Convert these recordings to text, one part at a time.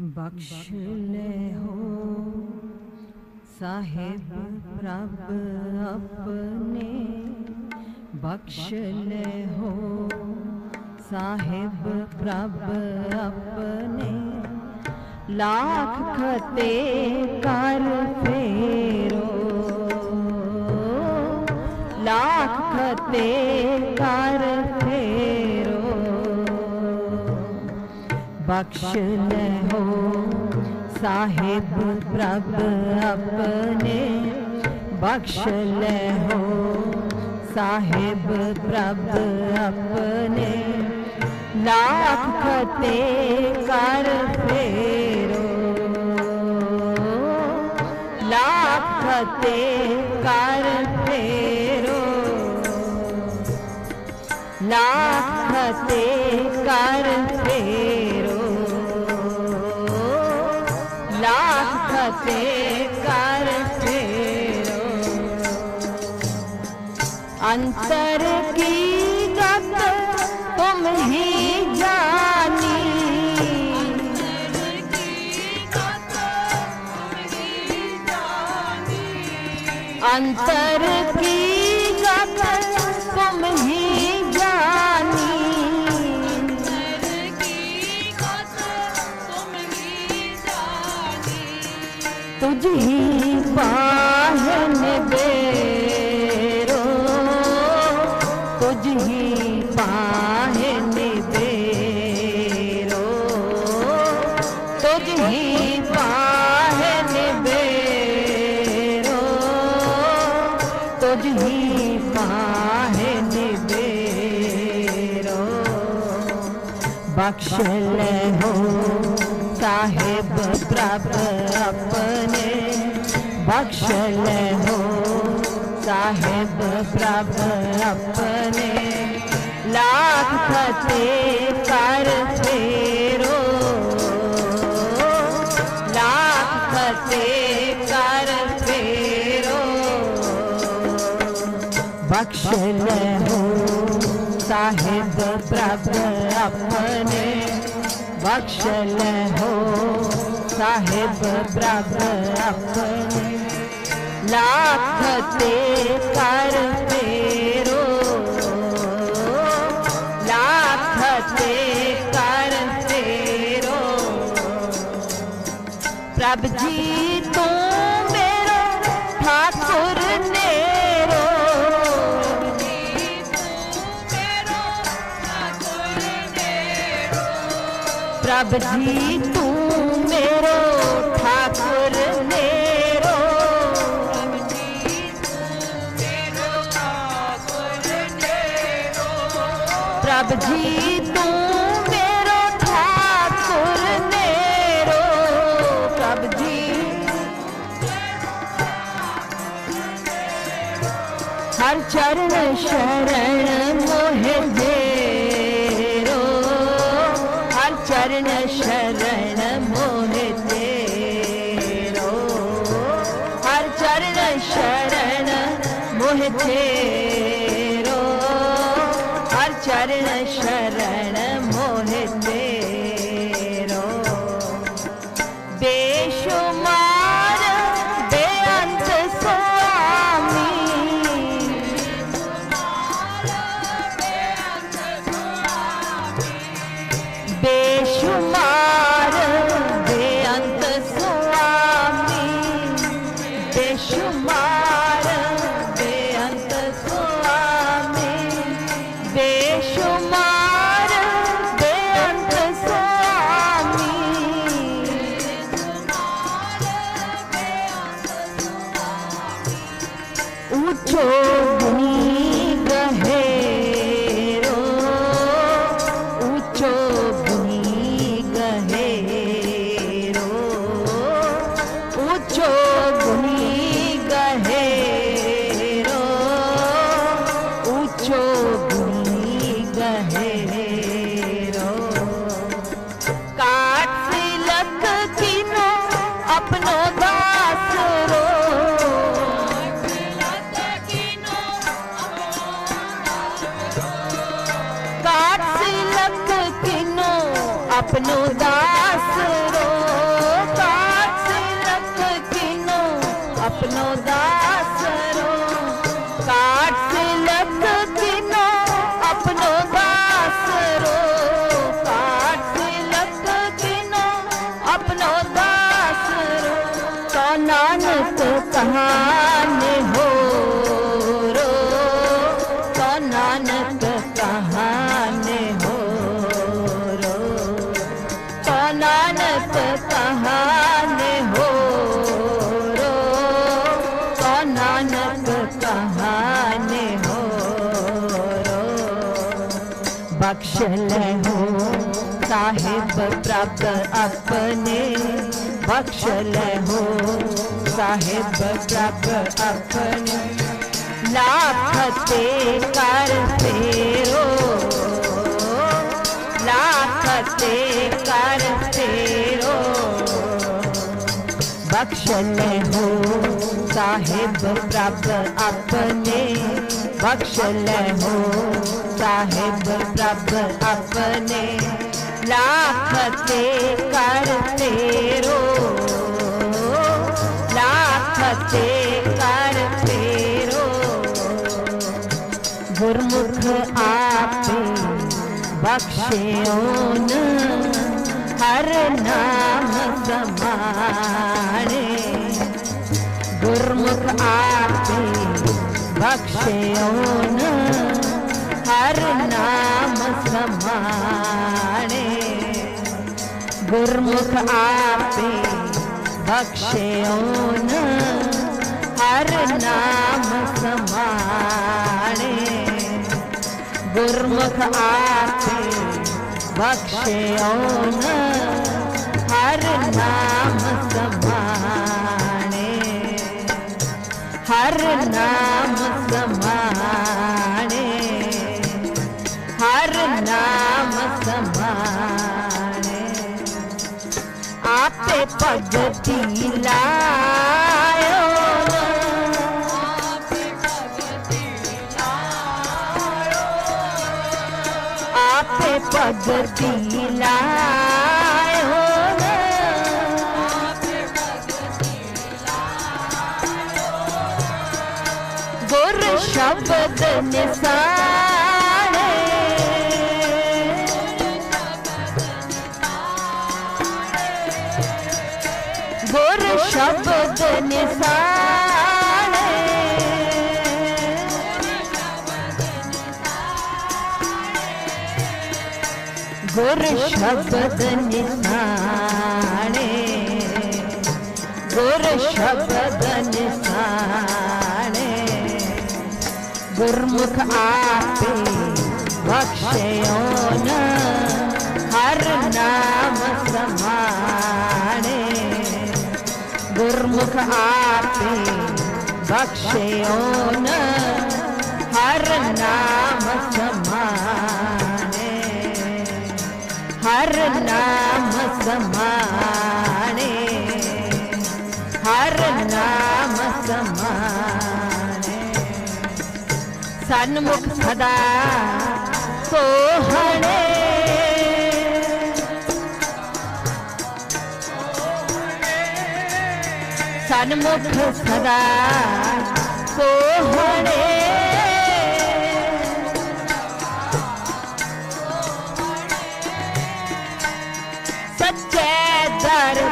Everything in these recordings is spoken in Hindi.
बख्श ले हो साहेब प्रभ अपने। बख्श ले हो साहेब प्रभ अपने। लाख खते कर फेरो। लाख खते कर फेरो। बख्श न हो साहेब प्रभ अपने बख्श न हो साहेब प्रभ अपने लाख खते कर फेरो लाख खते कर फेरो। लाख खते कर अंतर की गत ही बख्श ले हो, साहिब प्रभ अपने। बख्श हो, साहिब प्रभ अपने। लाख खते कर फेरो बख्श हो साहेब प्रभ अपने। बक्षल हो साहेब प्रभ अपने। लाख ते कर प्रभ जी तू मेरो ठाकुर नेरो प्रभ जी तू मेरो ठाकुर नेरो प्रभ जी हर चरण शरण control. नानक हो रो तो नानक कहाने हो रो तो नानक हो रो तो नानक हो रो बख्श हो साहिब प्राप्त अपने, बख्श हो साहिब प्राप्त अपने लाखते कर तेरो लाखते कर तेरो बख्श हो साहेब प्राप्त अपने। बख्श हो साहिब प्राप्त अपने। लाखते कर तेरो लाखते कर तेरो गुरमुख आपे बख्शियोन हर नाम समाने गुरमुख आपे बख्शियोन हर नाम समाने गुरमुख आपे बख्शियोन हर नाम समाने गुरमुख आपे बख्शियोन हर नाम समाने हर नाम समाने हर नाम समाने आपे भगती लायो भगती लायो गुर शब्द निसाने गुर शब्द निसाने गुर शब्द निसाने गुर शब्द निसाने गुरमुख आपे बख्शियोन हर नाम समाने गुरमुख आपे बख्शियोन हर नाम समाने हर नाम समाने हर नाम समाने सन्मुख सदा सोहणे सन्मुख सदा सोहणे सच्चे दर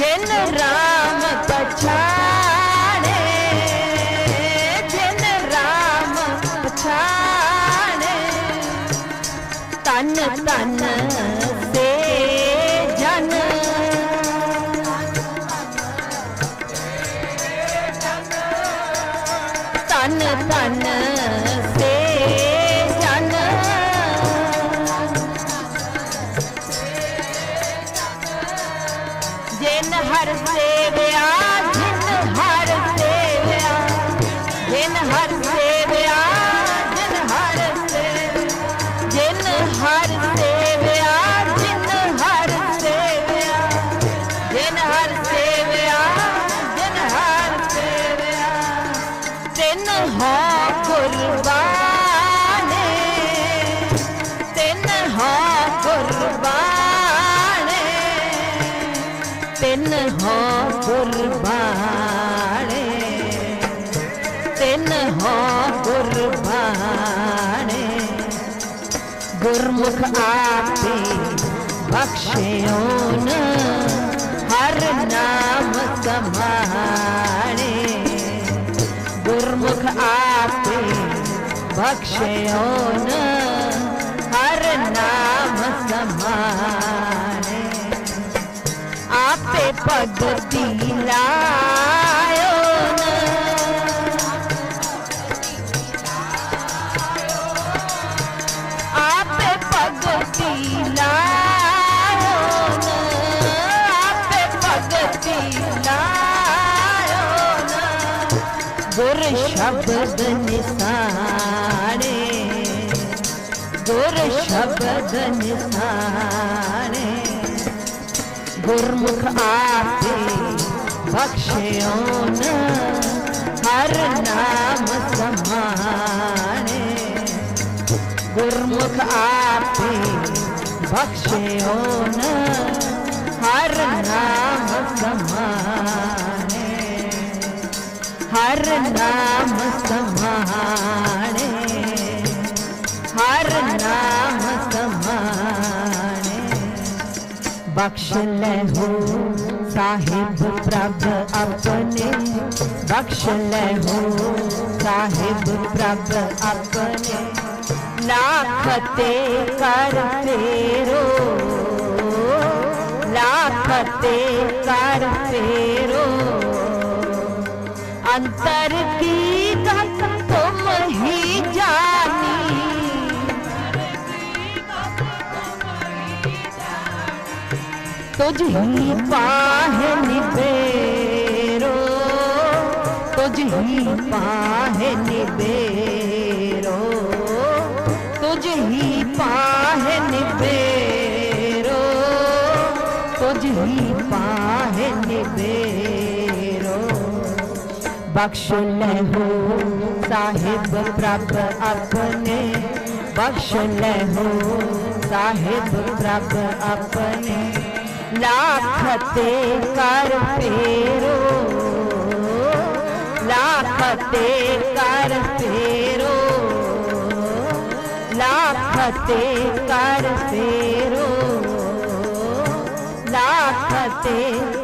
General. ਤਿਨ ਹੋ ਕੁਰਬਾਨੇ हो कुर्बाने तिन हो कुर्बाने गुरमुख आपे बख्शो हर नाम कमाने गुरमुख आपे बख्शो पग पील आप गुर शब्द से गुर गुरमुख आरती बख्शो न, हर नाम समाने। गुरमुख आरती बख्शो न, हर नाम समाने। हर नाम समान। बख्श लहू साहिब प्रभ अपने। बख्श लहू साहिब प्रभ अपने। लाखते कर फेरो लाखते कर फेरो अंतर की गत तुम ही जा तुझ ही पाहे निबेरो तुझ पाहे निबेरो तुझ पाहे निबेरो तुझ पाहे निबेरो बख्श ले हो साहिब प्रभ अपने, बख्श ले हो साहिब प्रभ अपने। लाखते कर फेरो लाखते कर फेरो लाखते कर फेरो लाखते कर फेरो